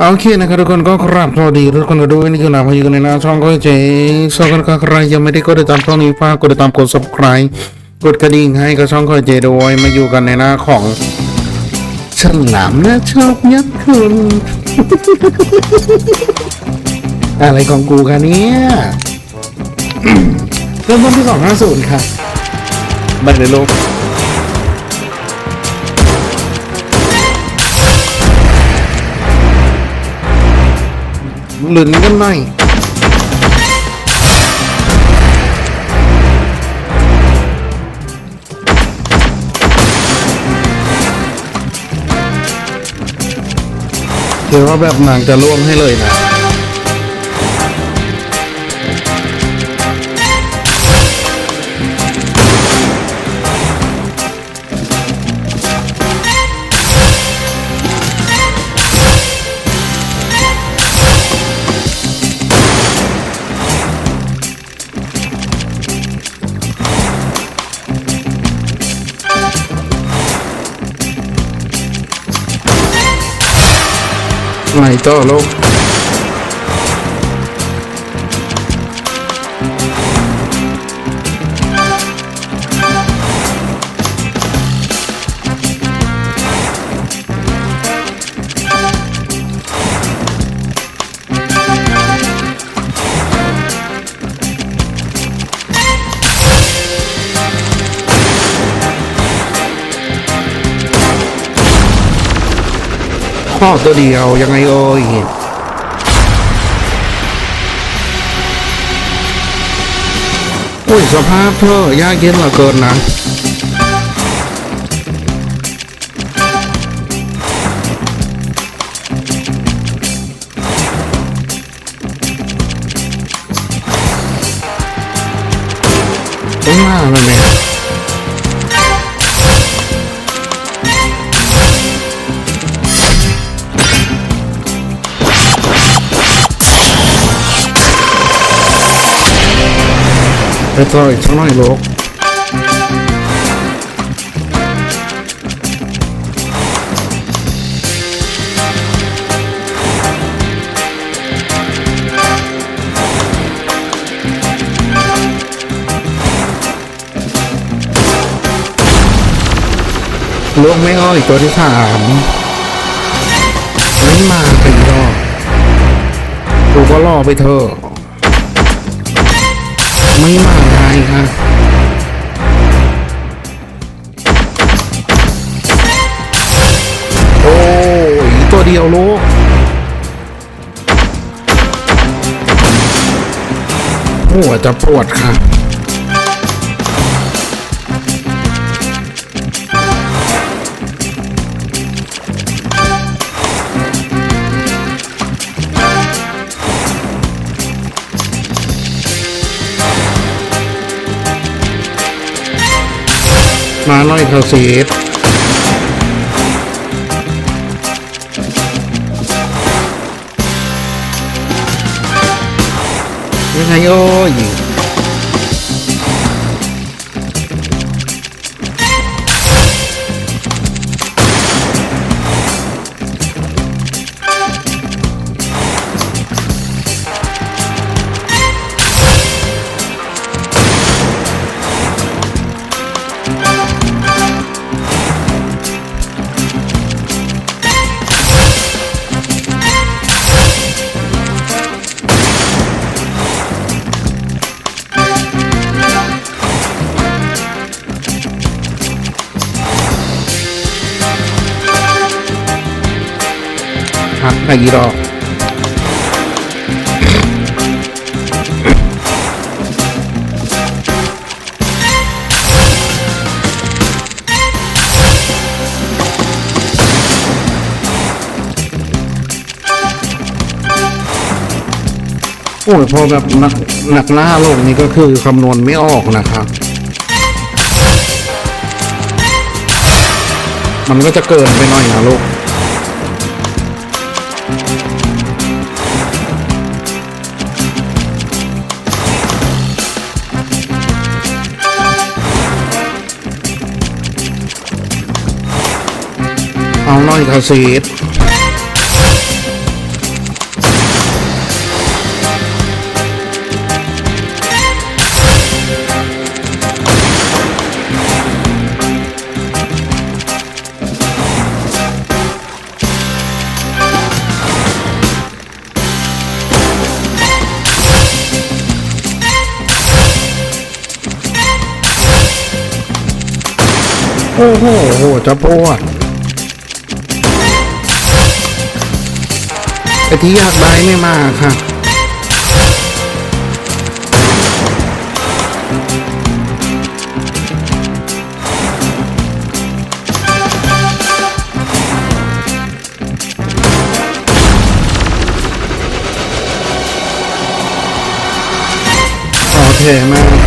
โอเคนะครับทุกคนก็ครับสวัสดีทุกคนก็ดูนี่คือหนาพายุกันในหน้าช่องก็เจ๊ชอบกันก็ใครยังไม่ได้กดติดตามช่องนี้ฝากกดติดตามกด subscribe กดกระดิ่งให้กับช่องก็เจ๊ด้วยมาอยู่กันในหน้าของฉลามนะชอบยัดคุณอะไรของกูกันเนี่ยเริ่มต้นที่สองห้าศูนย์ค่ะ บันเลยโลก หลุ้นกันหน่อยเดี๋ยวว่าแบบหนังจะล่วงให้เลยนะ ไหน พ่อตัวเดียวยังไงเอ่ยอุ้ยสภาพเธอยากเย็นเหลือเกินนะต้องมาแล้วเนี่ย ไปต่ออีกสักหน่อยลูกลูกไม่อ้อยตัวที่สาม ไม่มาอบกูก็รอไม่มาได้ค่ะโอ้ยตัวเดียวลูกหัวจะปวดค่ะาน้อยเถอะเสียยังไงโอ้ย หักไปอีดอโอ้ยพอแบบหนักหนักหน้าลงนี่ก็คือคำนวณไม่ออกนะครับ มันก็จะเกินไปหน่อยนะลูก เอาหน่อยกระสีโอ้โหจะปวด ไอที่อยากได้ไม่มาค่ะโอเคมาก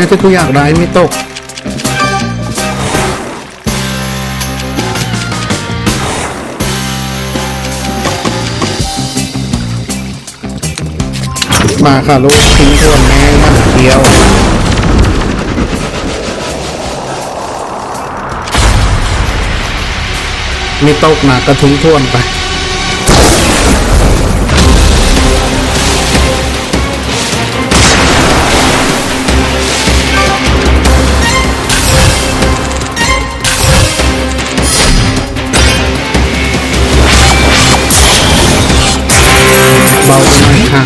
แต่ถ้ากูอยากได้ไม่ตก มาค่ะลูกทิ้งทวนแม่มันเคี้ยวไม่ตกหนักก็ทิ้งทวนไป เบาน่อยค่ะ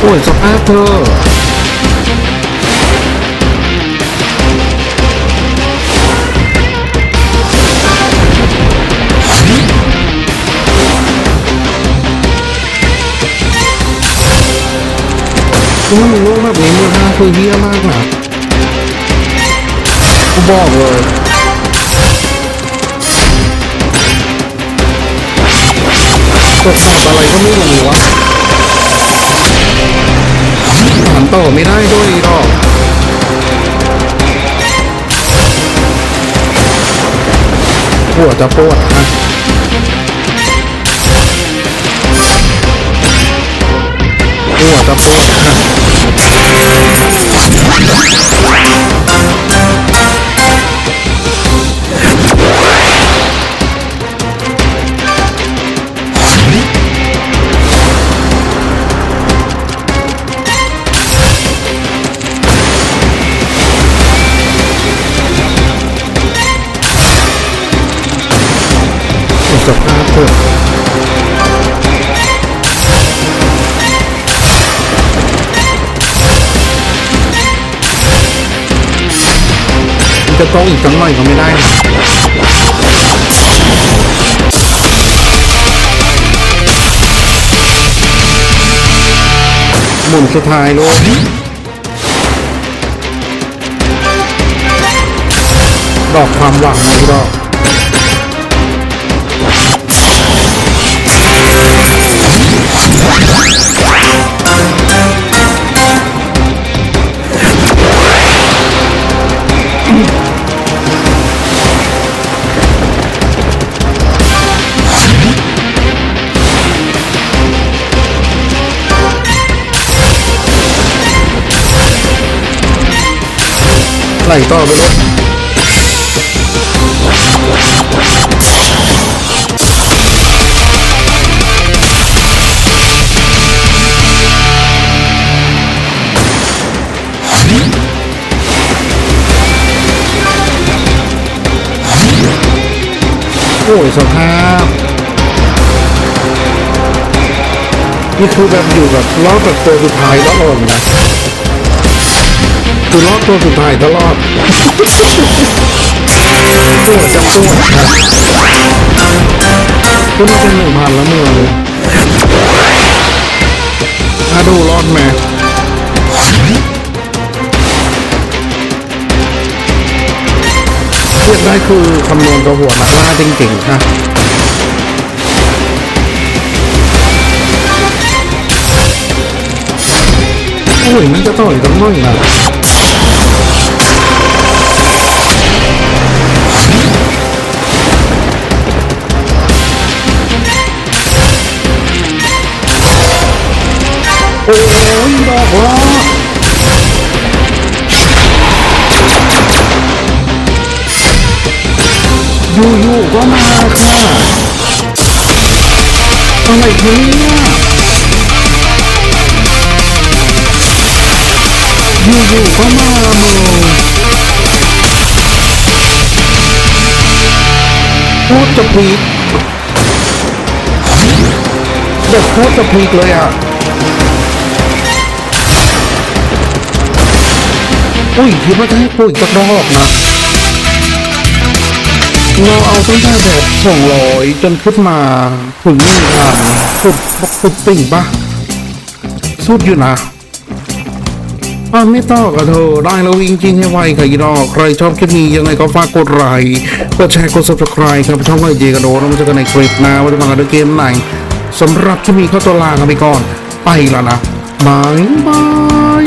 โอ้ยสภาพเธอกูว่ามึงโลกแบบนี้มือห้าคือเฮี้ยมากนะกูบอกเลย กดอะไรก็ไม่รู้วะถามต่อไม่ได้ด้วยอีดอกปวดจะปวดนะปวดจะปวดนะ จะต้องอีกสักหน่อยก็ไม่ได้นะหมุนสุดท้ายลูกดอกความหวังนะดอก ไหลต่อไปเลยโอ้ยสภาพนี่คือแบบอยู่แบบรอบแบบตัวสุดท้ายแล้วอ่อนนะ คือรอบตัวสุดท้ายตลอดปวดจะปวดนะก็มันเป็นหนึ่งพันแล้วเมื่อเลยถ้าดูรอดไหมเรียกได้คือคำนวณตัวหัวนักล่าจริงๆค่ะโอ้ยมันจะต่อยกันหน่อยนะ โอ้ยดอกว่าอยู่ๆก็มาค่ะอะไรทีเนี่ยอยู่ๆก็มามึงโคตรจะพีคแบบโคตรจะพีคเลยอะ อุ้ยคิดว่าจะให้กูอีกสักรอบนะเราเอาตั้งแต่แบบสองร้อยจนขึ้นมาถึงหนึ่งพันสุดสุดติ่งปะสุดอยู่นะอ่าไม่ต่อกับเธอได้แล้วจริงๆให้ไวค่ะยีดอกใครชอบคลิปนี้ยังไงก็ฝากกดไลค์กดแชร์กด subscribe ครับช่องไอเจกันโดแล้วมาเจอกันในคลิปหน้าว่าจะมากันด้วยเกมไหนสำหรับคลิปนี้ข้าตัวลากันไปก่อน ไปแล้วนะบายบาย